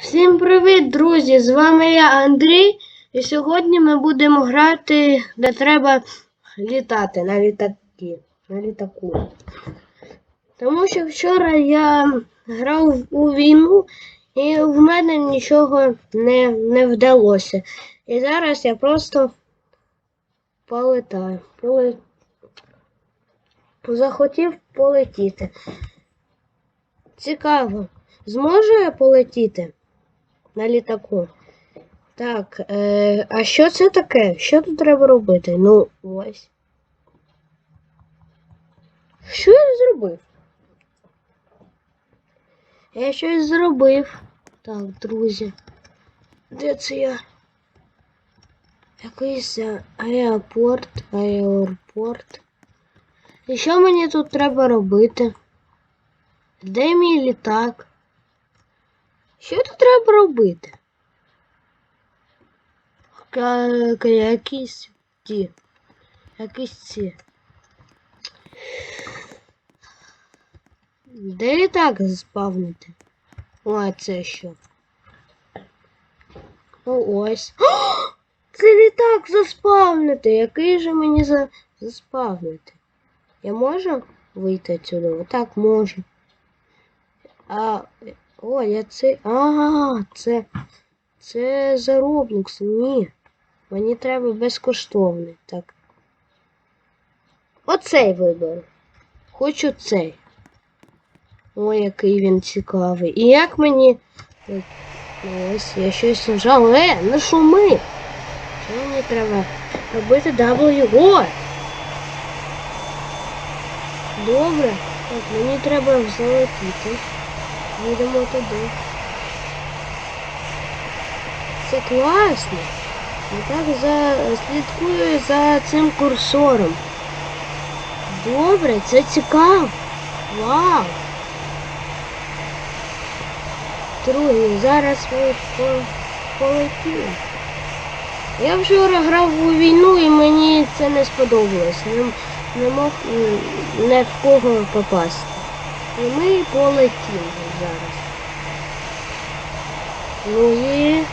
Всім привіт, друзі! З вами я Андрій, і сьогодні ми будемо грати, де треба літати на літаки, на літаку. Тому що вчора я грав у війну і в мене нічого не, не вдалося. І зараз я просто полетаю. Поле... Захотів полетіти. Цікаво, зможу я полетіти? На літаку. Так, е, а що це таке? Що тут треба робити? Ну, ось. Що я зробив? Я щось зробив. Так, друзі. Де це я? Якийсь аеропорт, аеропорт. І що мені тут треба робити? Де мій літак? Що тут треба робити? Якісь ті. Якісь ці. Де літак заспавнити? О, а це що? Ну ось. О! Це літак заспавнити. Який же мені за... заспавнити? Я можу вийти отсюда? Так, можу. А о, я це. А, це. Це за Роблокс. Ні. Мені треба безкоштовний. Так. Оцей виберу. Хочу цей. Ой, який він цікавий. І як мені. Ну, Ось, я щось нажав. Е, не шуми! Що мені треба робити W? О! Добре. Так, мені треба залетіти. Їдемо туди. Це класно. Я так за... слідкую за цим курсором. Добре, це цікаво. Вау! Друзі, зараз ми полетіли. Я вчора грав у війну і мені це не сподобалось. Не, не мог не в кого попасти. І ми полетіли зараз. Ну і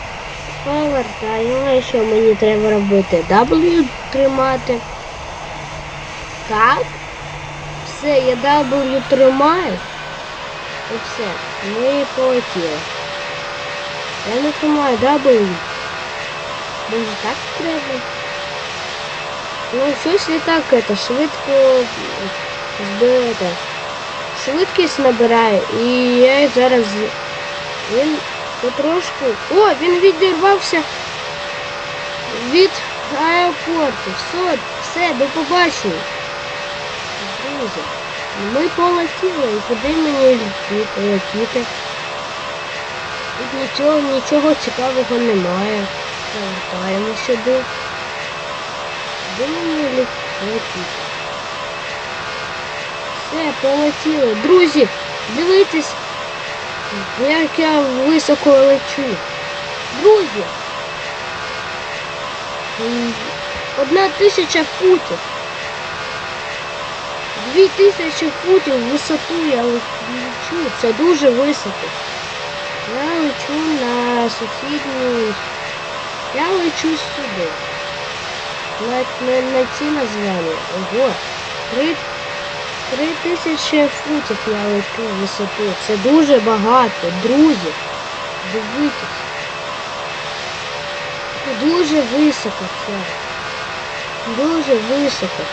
повертаємо. Що мені треба робити? W тримати. Так. Все, я W тримаю. І все. Ми полетіли. Я не тримаю W. Може так треба? Ну, щось літак это швидко зберете швидкість набирає, і я зараз він потрошку... О, він відірвався від аеропорту. Все, все, до побачення. Ми полетіли, і куди мені летіти? Тут нічого, нічого цікавого немає. Повертаємо сюди. Де мені летіти? Все, полетіли. Друзі, дивіться, як я високо лечу. Друзі. Одна тисяча футів. Дві тисячі футів в висоту я лечу. Це дуже високо. Я лечу на сусідню. Я лечу сюди. На, на, на ці названня. Ого. Три тисячі футів я лечу в висоту. Це дуже багато, друзі. Дивіться. Дуже високо це. Дуже високо.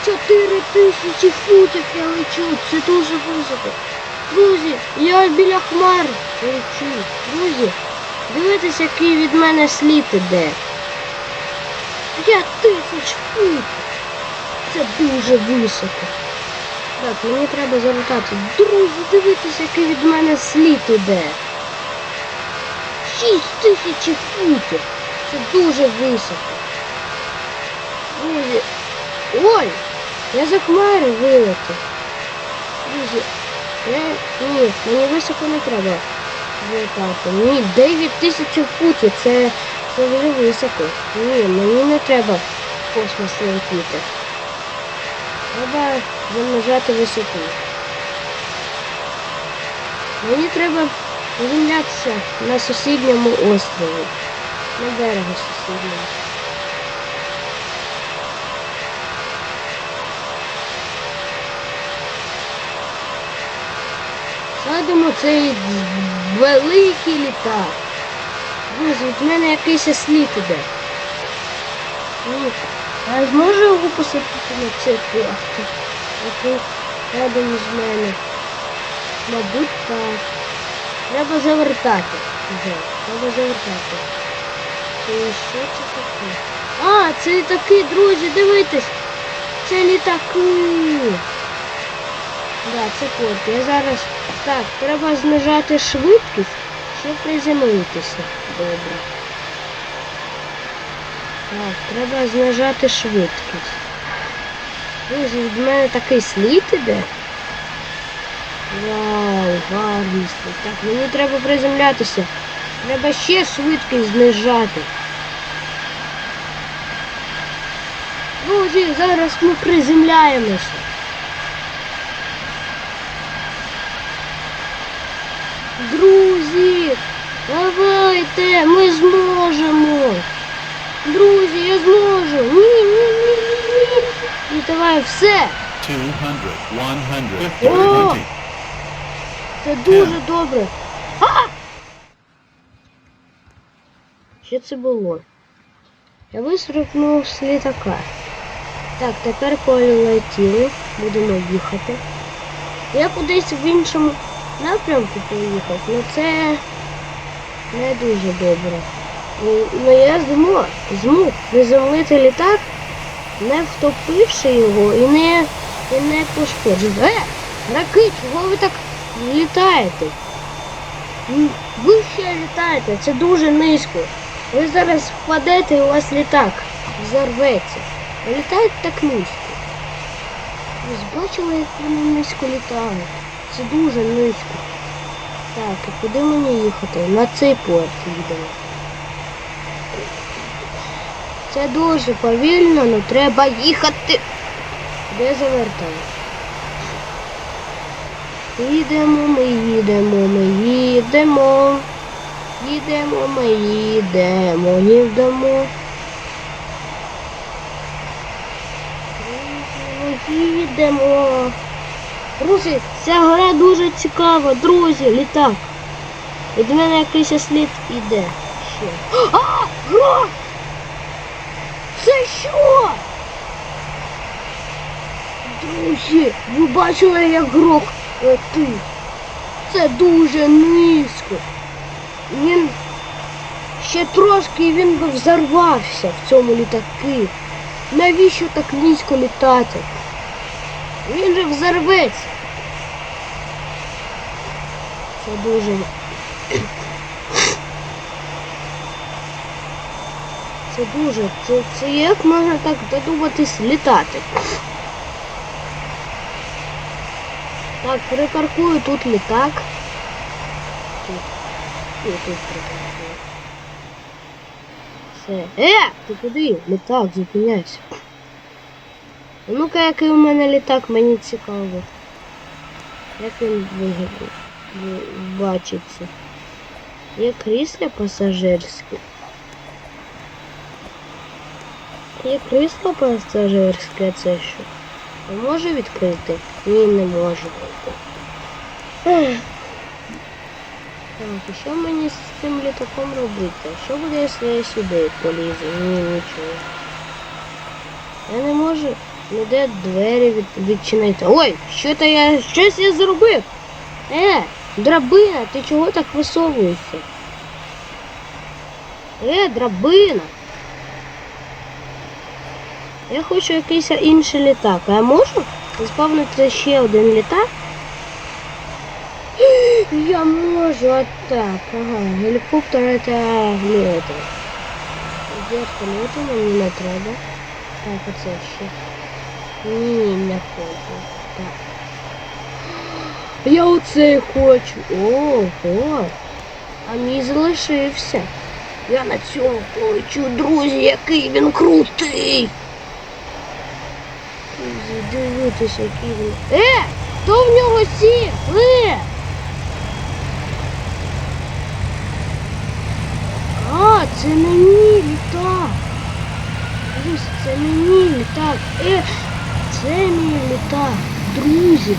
Чотири, тисячі футів я лечу. Це дуже високо. Друзі, я біля хмар лечу. Друзі, дивитесь, який від мене слід іде. П'ять тисяч футів. Це дуже високо. Так, мені треба залетати. Друзі, дивіться, який від мене слід іде. Шість тисяч футів. Це дуже високо. Друзі. Ой! Я за хмари вилетів. Друзі. Я... Ні, мені високо не треба злетати. Ні, 9 тисяч футів. Це, це вже високо. Ні, мені не треба в космос летіти. Треба занижати висоту. Мені треба приземлятися на сусідньому острові. На берегу сусідньому. Садимо цей великий літак. Друзі, від мене якийсь слід іде. Ну, а я зможу його посадити на цей плахту? Який рядом з мене. Мабуть, так. Треба завертати. Треба завертати. Це що це таке? А, це літаки, друзі, дивитесь. Це літаки. Да, це порт. Я зараз. Так, треба знижати швидкість, щоб приземлитися. Добре. Так, треба знижати швидкість. Друзі, від мене такий слід іде. Вау, гарний. Так, мені треба приземлятися. Треба ще швидкість знижати. Друзі, зараз ми приземляємося. Друзі, давайте, ми зможемо. Друзі, я зможу. Ні, ні, ні, ні. І давай все. 200, 100, О! 50. Це дуже добре. А! Що це було? Я вистрибнув з літака. Так, тепер полетіли. Будемо їхати. Я кудись в іншому напрямку поїхав, але це не дуже добре. Ну, Ну я змог, змог приземлити літак, не втопивши його і не, і не пошкоджив. Е! Раки, чого ви так літаєте? Ви ще літаєте, це дуже низько. Ви зараз впадете і у вас літак взорветься. Ви літаєте так низько. Ви бачили, як вони низько літають? Це дуже низько. Так, і куди мені їхати? На цей порт їдемо. Це дуже повільно, але треба їхати. Де завертаю? Їдемо, ми їдемо, ми їдемо. Їдемо, ми їдемо, їдемо. Ми їдемо. Друзі, ця гра дуже цікава, друзі, літак. Від мене якийсь слід іде ще. А! Це що? Друзі, ви бачили, як грох летить? Це дуже низько. Він ще трошки він би взорвався в цьому літаки. Навіщо так низько літати? Він же взорветься. Це дуже. Це дуже. Це, це як можна так додуматись літати? Так, припаркую тут літак. Тут. Тут припаркую. Все. Е! Ти куди? Літак, зупиняйся. Ну-ка, який у мене літак, мені цікаво. Як він виглядає? Бачиться. Є крісло пасажирське. Є крісло пасажирське, це що? А може відкрити? Ні, не можу. Ех. Так, і що мені з цим літаком робити? Що буде, якщо я сюди полізу? Ні, нічого. Я не можу ніде двері від, відчинити. Ой, що то я щось я зробив. Е, драбина, ти чого так висовуєшся? Е, драбина. Я хочу якийсь інший літак. А я можу заспавнити ще один літак? Я можу, а так, ага, гелікоптер це літер. Вертольоту мені не треба. Так, оце ще. Ні, не хочу. Так. Я оцей хочу. Ого. А мій залишився. Я на цьому полечу, друзі, який він крутий дивитися фільм. Е! Хто в нього сів? Е! А, це мені літак. Друзі, це мені літак. Е, це мій літак, друзі.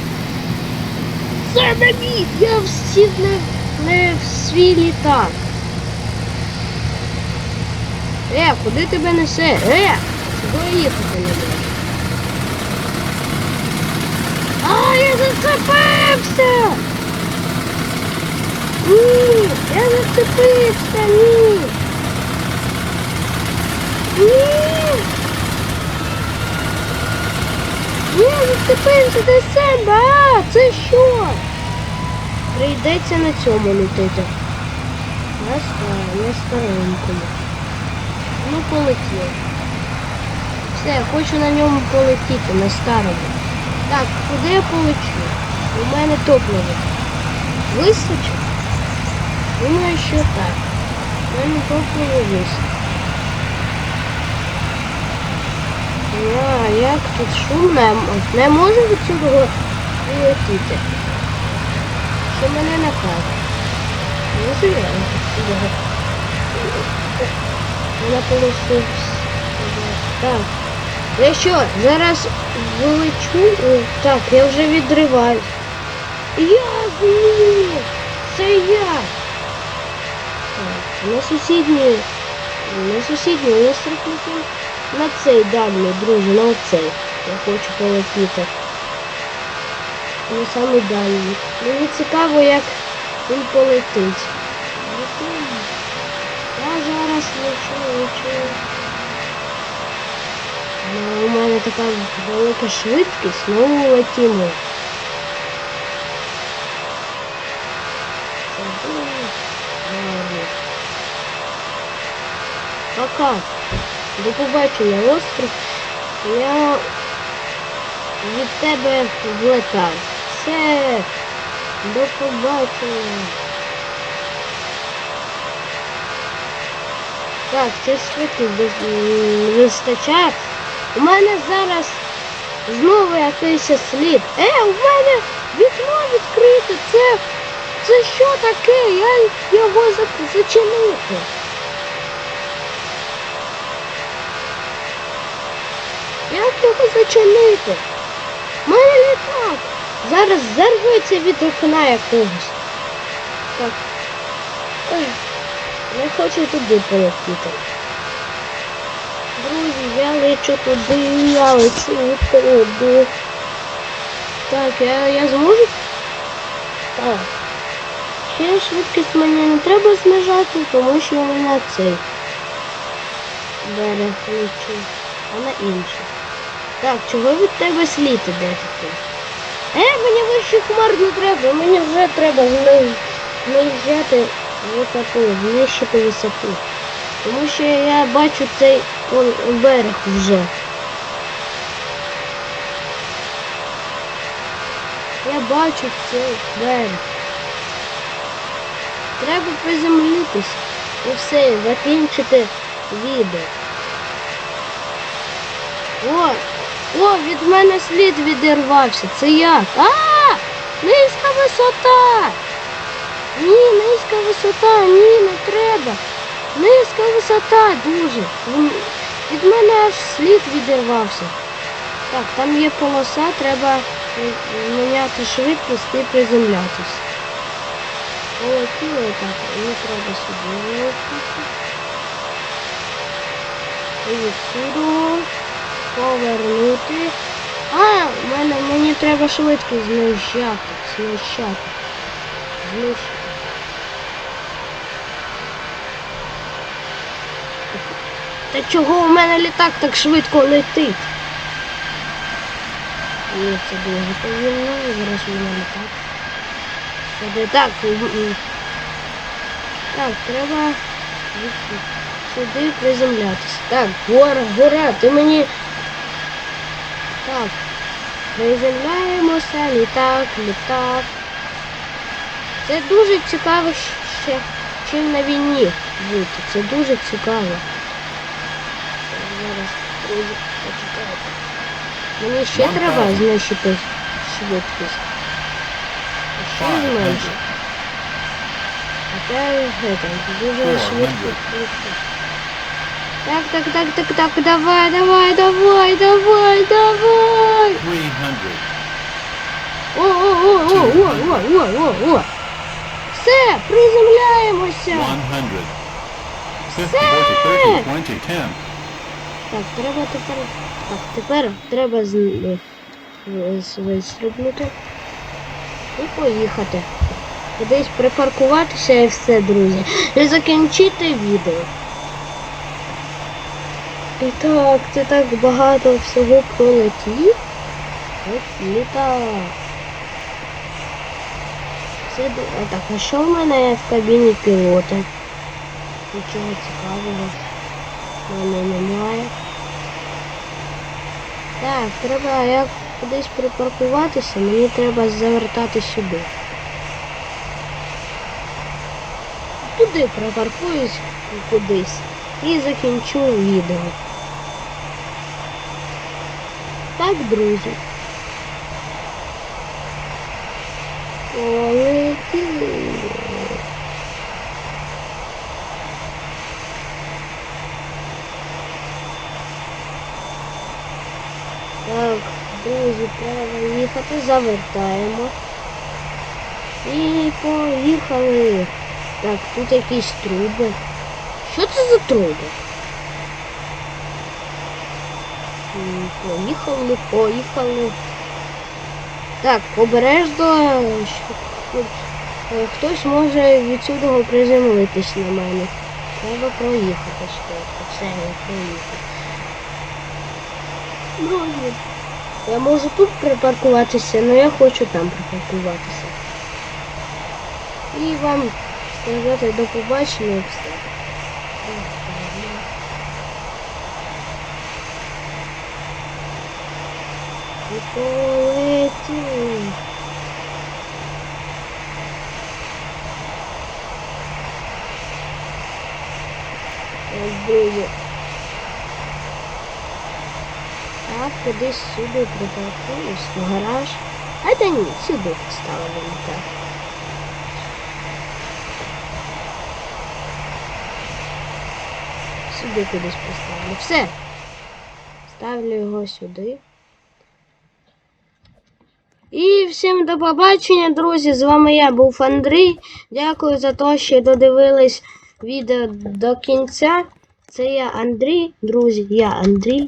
Це не! Я всіх не, не в свій літак. Е, куди тебе несе? Е! Куди їхати не буде? А, я зацепився! Ні, я зацепився, ні. Ні. Ні, зацепився до себе. А, це що? Прийдеться на цьому летити. На ста- на старенькому. Ну, полетів. Все, я хочу на ньому полетіти, на старому. Так, куди я полечу? У мене топливо. Вистачить? Думаю, що так. У мене топливо вистачить. А, як тут шумно, не можу від цього вилетіти. Що мене накаже. Можу я сюди. Вона полосив. Так. Я що, зараз вилечу? Так, я вже відриваюсь. Я ні! Це я! Так, на сусідній, на сусідній остров. На цей дальній, друзі, на оцей. Я хочу полетіти. На самий дальній. Мені цікаво, як він полетить. Я зараз лечу, лечу. Ну, у мене така велика швидкість, ну летімо. Пока. До побачення, остров. Я від тебе влетаю. Все. До побачення. Так, це швидкість вистачає. У мене зараз знову якийсь слід. Е, у мене вікно відкрите. Це, це що таке? Я його за- зачинити. Як його зачинити? У мене літак. Зараз зарветься від окна якогось. Так. Ех, не хочу туди полетіти. Друзі, я лечу туди, я лечу туди. Так, я, я зможу? Так. Ще швидкість мені не треба знижати, тому що не цей берег лечу, а на інший. Так, чого від тебе слід іде такий? Е, мені вище хмар не треба, мені вже треба знижати висоту, знищити висоту. Тому що я бачу цей он, берег вже. Я бачу цей берег. Треба приземлитись і все, закінчити відео. О, о, від мене слід відірвався. Це як? А! Низька висота! Ні, низька висота, ні, не треба. Низька висота дуже. Від мене аж слід відірвався. Так, там є полоса, треба міняти швидкість і приземлятись. Полетіло так, не треба сюди вилетіти. І відсюди повернути. А, мене мені треба швидкість знищати. Знищати. Знищити. Та чого у мене літак так швидко летить? Ні, це дуже повільно, зараз у мене літак. Сюди так. м. Так, треба сюди приземлятися. Так, гора, гора, ти мені. Так. Приземляємося, літак, літак. Це дуже цікаво ще, чим на війні бути. Це дуже цікаво. Зараз, друзі, почекайте. Мені ще Вам треба кажуть. А це это, дуже швидко. Так, так, так, так, так, давай, давай, давай, давай, давай. 300. О, о, о, о, о, о, о, о, о. Все, приземляємося. 100. 50, 40, 30, 20, 10. Так, треба тепер. Так, тепер треба з вистрибнути і поїхати. Кудись припаркуватися і все, друзі. І закінчити відео. І так, це так багато всього пролетів. Літак. Все, а так, а що в мене в кабіні пілота? Нічого цікавого. В мене немає. Так, треба як кудись припаркуватися, мені треба завертати сюди. Туди припаркуюсь кудись і закінчу відео. Так, друзі. Полетіли. Так, друзі, треба їхати, завертаємо. І поїхали. Так, тут якісь труби. Що це за труби? Поїхали, поїхали. Так, обережно. е, Хтось може відсюди приземлитись на мене. Треба проїхати швидко. Все, я проїхав. Друзі, я можу тут припаркуватися, але я хочу там припаркуватися. І вам сказати до побачення і все. І полетіли. Так, друзі. Так, кудись сюди припаркуюсь, в гараж. А та ні, сюди поставили так. Сюди кудись поставлю. Все. Ставлю його сюди. І всім до побачення, друзі. З вами я був Андрій. Дякую за те, що додивились відео до кінця. Це я Андрій, друзі, я Андрій.